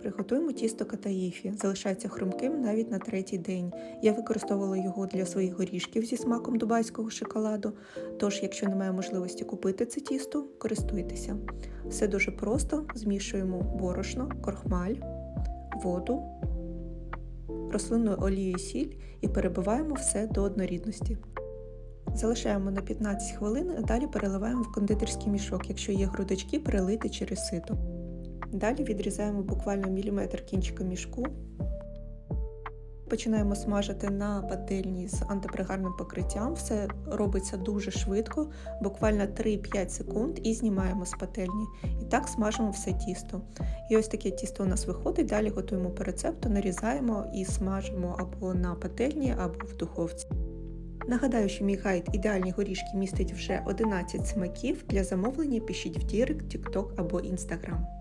Приготуємо тісто катаїфі. Залишається хрумким навіть на третій день. Я використовувала його для своїх горішків зі смаком дубайського шоколаду. Тож, якщо немає можливості купити це тісто, користуйтеся. Все дуже просто: змішуємо борошно, крохмаль, воду, рослинну олію і сіль і перебиваємо все до однорідності. Залишаємо на 15 хвилин, а далі переливаємо в кондитерський мішок, якщо є грудочки, перелити через сито. Далі відрізаємо буквально міліметр кінчика мішку. Починаємо смажити на пательні з антипригарним покриттям. Все робиться дуже швидко, буквально 3-5 секунд, і знімаємо з пательні. І так смажимо все тісто. І ось таке тісто у нас виходить. Далі готуємо по рецепту, нарізаємо і смажимо або на пательні, або в духовці. Нагадаю, що мій гайд ідеальні горішки містить вже 11 смаків. Для замовлення пишіть в Дірект, TikTok або Instagram.